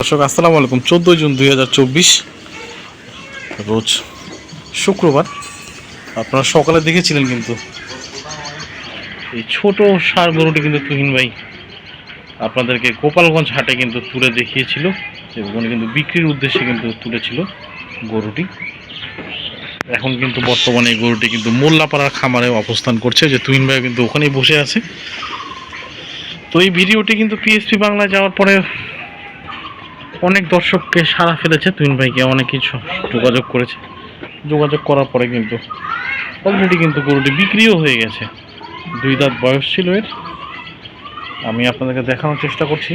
দর্শক, আসসালামু আলাইকুম। চোদ্দোই জুন দুই হাজার চব্বিশ, রোজ শুক্রবার। আপনারা সকালে দেখেছিলেন কিন্তু। এই ছোট সার গরুটি কিন্তু তুহিন ভাই আপনাদেরকে গোপালগঞ্জ হাটে কিন্তু তুলে দেখিয়েছিল এবং কিন্তু বিক্রির উদ্দেশ্যে কিন্তু তুলেছিল গরুটি। এখন কিন্তু বর্তমানে এই গরুটি কিন্তু মোল্লাপাড়ার খামারে অবস্থান করছে যে তুহিন ভাই কিন্তু ওখানেই বসে আছে। তো এই ভিডিওটি কিন্তু পিএসপি বাংলায় যাওয়ার পরে অনেক দর্শককে সারা ফেলেছে তুমিন ভাইকে, অনেক কিছু যোগাযোগ করেছে। যোগাযোগ করার পরে কিন্তু অলরেডি কিন্তু গরুটি বিক্রিও হয়ে গেছে। দুই দাঁত বয়স ছিল এর। আমি আপনাদেরকে দেখানোর চেষ্টা করছি।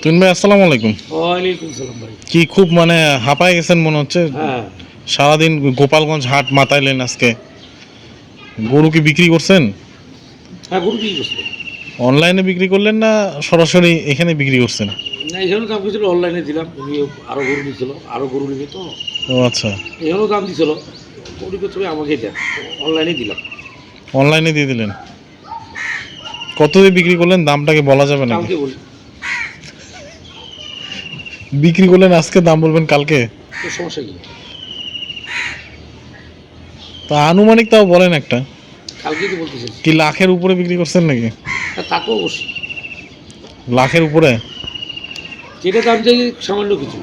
তুহিন ভাই আসসালামু আলাইকুম। ওয়ালাইকুম সালাম ভাই। কি খুব মানে হাঁপায় গেছেন মনে হচ্ছে? হ্যাঁ। সারাদিন গোপালগঞ্জ হাট মাতাইলেন আজকে। গরু কি বিক্রি করছেন? হ্যাঁ গরু বিক্রি করছে। অনলাইনে বিক্রি করলেন না সরাসরি এখানে বিক্রি করছেন? না এখানেও দাম দিয়েছিল অনলাইনে দিলাম। আরও গরু আরও গরু নিবে তো। ও আচ্ছা। এখানেও দাম দিয়েছিল করতে আমাকে দেন অনলাইনে দিলাম। অনলাইনে দিয়ে দিলেন। কত দিয়ে বিক্রি করলেন? দামটাকে বলা যাবে না কালকে বলি। বিক্রি করলেন আজকে দাম বলবেন কালকে? সমস্যা কি? তা আনুমানিক তাও বলেন একটা। তো কি লাখের উপরে বিক্রি করছেন নাকি? তাকেও অবশ্যই। লাখের উপরে? যেটা দাম চাই সামান্য কিছু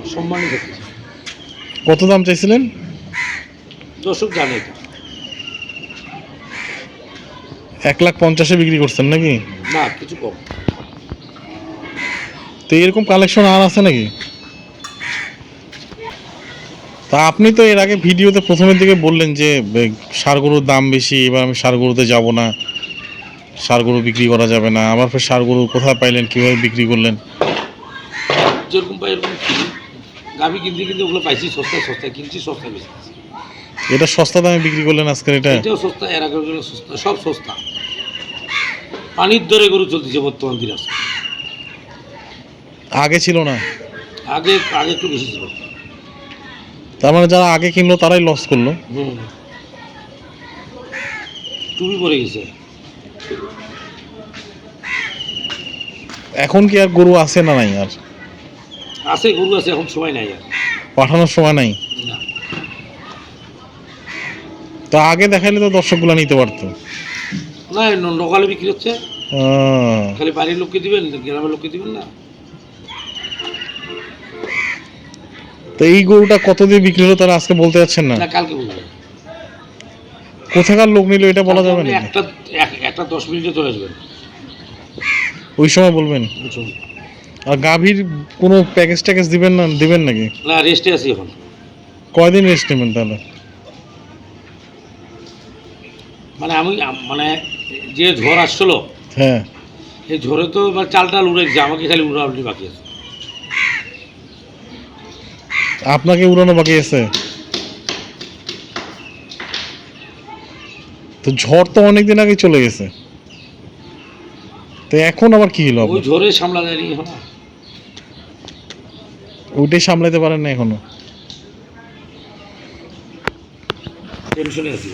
কত দাম চাইছিলেন? দর্শক জানে এটা। এক লাখ পঞ্চাশে বিক্রি করছেন নাকি? না কিছু কম। তো এরকম কালেকশন আর আছে নাকি? তা আপনি তো এর আগে ভিডিওতে প্রথমের দিকে বললেন যে ষাঁড় গরুর দাম বেশি এবার আমি ষাঁড় গরুতে যাব না ষাঁড় গরু বিক্রি করা যাবে না আবার ফের ষাঁড় গরু কোথায় পাইলেন কীভাবে বিক্রি করলেন? যেরকম পাই এরকম কিনি। গাভি কিনতে কিনতে ওগুলো পাইছি সস্তায় সস্তায় কিনছি সস্তায় বেশি এটা সস্তা দামে বিক্রি করলেন আজকের এটা? এটাও সস্তা এরগুলো সস্তা সব সস্তা। পানির দরে গরু চলতেছে বর্তমান আগে ছিল না? আগে আগে একটু বেশি ছিল। তার মানে যারা আগে কিনলো তারাই লস করল। টুপি পড়ে গেছে। এখন কি আর গরু আছে না নাই আর? আছে গরু আছে এখন সময় নাই আর। পাঠানোর সময় নাই? তো আগে দেখাইলে তো দর্শকগুলো নিতে পারতো। না ন- নকালে বিক্রি হচ্ছে। খালি বাড়ির লোককে দিবেন গ্রামের লোককে দিবেন না। তো এই গরুটা কত দিয়ে বিক্রি হলো তারা আজকে বলতে যাচ্ছেন না? কালকে বলবেন কোথাকার লোক নিল এটা বলা যাবে না? একটা এক- একটা দশ মিনিটে চলে আসবেন ওই সময় বলবেন? আর গাভীর কোনো প্যাকেজ ট্যাকেজ দিবেন না দিবেন নাকি? না রেস্টে আছি এখন। কয়দিন রেস্ট নেবেন তাহলে? মানে আমি মানে যে ঝড় আসছিল হ্যাঁ। এই ঝড়ে তো মানে চাল টাল উড়ে গেছে আমাকে খালি উড়াউড়ি বাকি আছে। আপনাকে উড়ানো বাকি আছে। তো ঝড় তো অনেক দিন আগে চলে গেছে। তো এখন আবার কি হলো ওই ঝড়ে সামলা যায়নি ওইটাই সামলাতে পারেন না এখনও। টেনশনে আছি।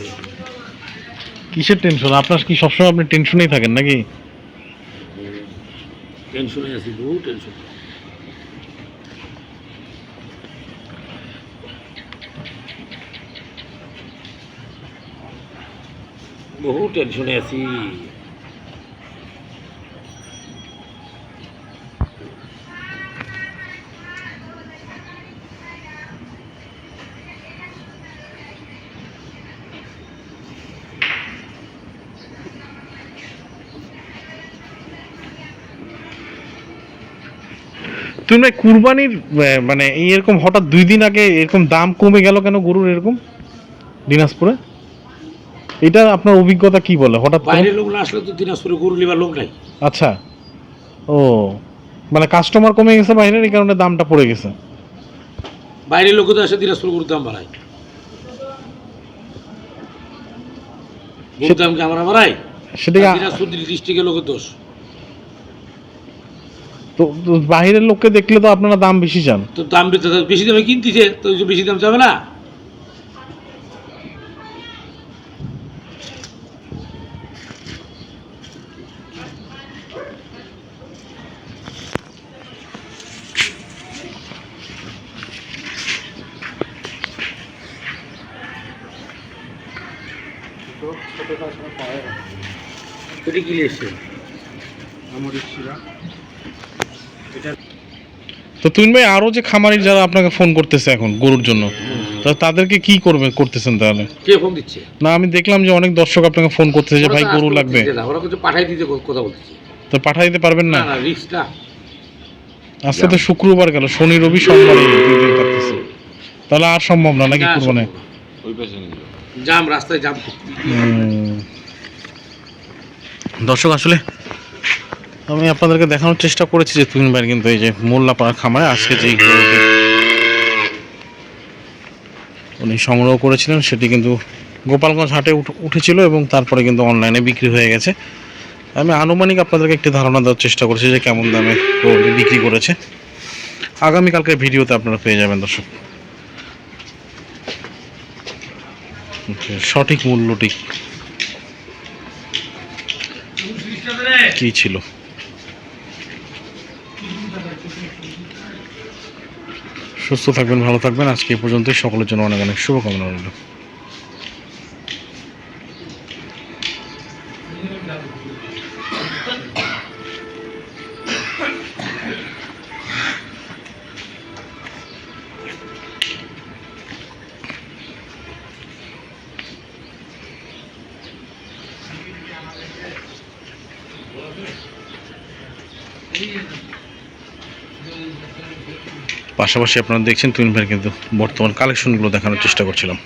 কিসের টেনশন আপনার কি সবসময় আপনি টেনশনেই থাকেন নাকি? টেনশনে আছি বহু টেনশন বহু টেনশনে আছি। তুমি কুরবানির মানে এরকম হঠাৎ দুই দিন আগে এরকম দাম কমে গেল কেন গরুর এরকম? দিনাজপুরে? এটা আপনার অভিজ্ঞতা কি বলে? হঠাৎ করে? বাইরের লোক না আসলে তো দিনাজপুরে গরু নেবার লোক নাই। আচ্ছা। ও মানে কাস্টমার কমে গেছে বাইরের এই কারণে দামটা পড়ে গেছে। বাইরের লোক তো আসে দিনাজপুরে গরুর দাম বাড়ায়। গরুর দাম কি আমরা বাড়াই? সেটাকে আ- দিনাজপুর ডিস্ট্রিক্টের লোকের দোষ। তো বাইরের লোককে দেখলে তো আপনারা দাম বেশি চান। তো দাম বেশি- বেশি দামে কিনতেছে তো বেশি দাম যাবে না? এটা কি এসছে তো তুমি ভাই আরও যে খামারি যারা আপনাকে ফোন করতেছে এখন গরুর জন্য তা তাদেরকে কি করবে করতেছেন তাহলে? কে ফোন দিচ্ছে? না আমি দেখলাম যে অনেক দর্শক আপনাকে ফোন করতেছে যে ভাই গরু লাগবে। ওরা কিছু পাঠাই দিতে কথা বলতেছে। তো পাঠাই দিতে পারবেন না? না না না। আজকে তো শুক্রবার গেল শনি রবি সোমবার তাহলে আর সম্ভব না নাকি না, কুরবানে? সম্ভব না। জাম, রাস্তায় জাম দর্শক, আসলে আমি আপনাদেরকে দেখানোর চেষ্টা করেছি যে ভাইয়ের কিন্তু এই যে মোল্লাপাড়া খামারে আজকে যেই উনি সংগ্রহ করেছিলেন, সেটি কিন্তু গোপালগঞ্জ হাটে উঠ- উঠেছিল এবং তারপরে কিন্তু অনলাইনে বিক্রি হয়ে গেছে। আমি আনুমানিক আপনাদেরকে একটি ধারণা দেওয়ার চেষ্টা করেছি যে কেমন দামে বিক্রি করেছে। আগামীকালকের ভিডিওতে আপনারা পেয়ে যাবেন, দর্শক যে সঠিক মূল্যটি কি ছিল? সুস্থ থাকবেন, ভালো থাকবেন। আজকে এই পর্যন্তই। সকলের জন্য অনেক অনেক শুভকামনা রইল। পাশাপাশি আপনারা দেখছেন তুইন ভাইয়ের কিন্তু বর্তমান কালেকশনগুলো দেখানোর চেষ্টা করছিলাম।